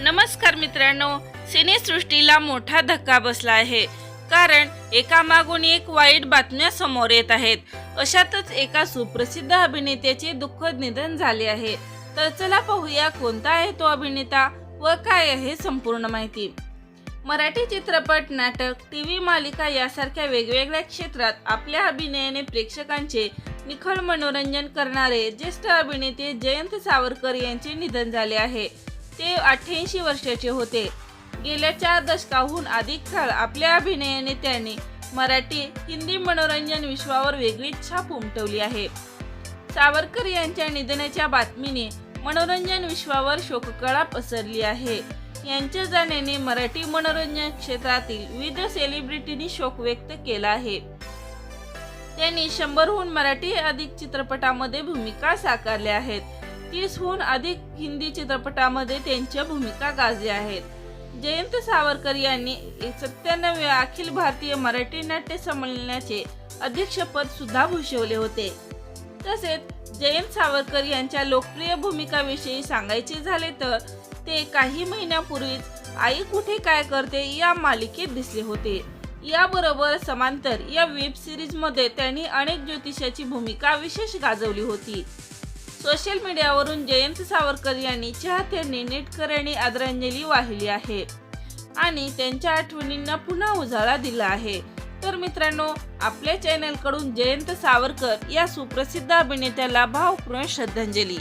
नमस्कार मित्रांनो सिनेसृष्टीला मोठा धक्का बसला आहे. कारण एका मागून एक वाईट बातम्या समोर येत आहेत. अशातच एका सुप्रसिद्ध अभिनेत्याचे दुःखद निधन झाले आहे. तर चला पाहूया कोणता आहे तो अभिनेता व काय आहे संपूर्ण माहिती. मराठी चित्रपट नाटक टी व्ही मालिका यासारख्या वेगवेगळ्या क्षेत्रात आपल्या अभिनयाने प्रेक्षकांचे निखळ मनोरंजन करणारे ज्येष्ठ अभिनेते जयंत सावरकर यांचे निधन झाले आहे. ते अठ्ठ्याऐंशी वर्षाचे होते. गेल्या चार दशकाहून अधिक काळ आपल्या अभिनयाने त्यांनी मराठी हिंदी मनोरंजन विश्वावर वेगळी छाप उमटवली आहे. सावरकर यांच्या निधनाच्या बातमीने मनोरंजन विश्वावर शोककळा पसरली आहे. यांच्या जाण्याने मराठी मनोरंजन क्षेत्रातील विविध सेलिब्रिटींनी शोक व्यक्त केला आहे. त्यांनी शंभरहून मराठी अधिक चित्रपटामध्ये भूमिका साकारल्या आहेत. तीसहून अधिक हिंदी चित्रपटामध्ये त्यांच्या भूमिका गाजल्या आहेत. जयंत सावरकर यांनी सत्त्याण्णव्या अखिल भारतीय मराठी नाट्य संमेलनाचे अध्यक्षपद सुद्धा भूषवले होते. तसेच जयंत सावरकर यांच्या लोकप्रिय भूमिकाविषयी सांगायचे झाले तर ते काही महिन्यापूर्वीच आई कुठे काय करते या मालिकेत दिसले होते. याबरोबर समांतर या वेब सिरीजमध्ये त्यांनी अनेक ज्योतिषाची भूमिका विशेष गाजवली होती. सोशल मीडियावरून जयंत सावरकर यांनी चाहत्यांनी नेटकऱ्यांनी आदरांजली वाहिली आहे. आणि त्यांच्या आठवणींना पुन्हा उजाळा दिला आहे. तर मित्रांनो आपल्या चॅनलकडून जयंत सावरकर या सुप्रसिद्ध अभिनेत्याला भावपूर्ण श्रद्धांजली.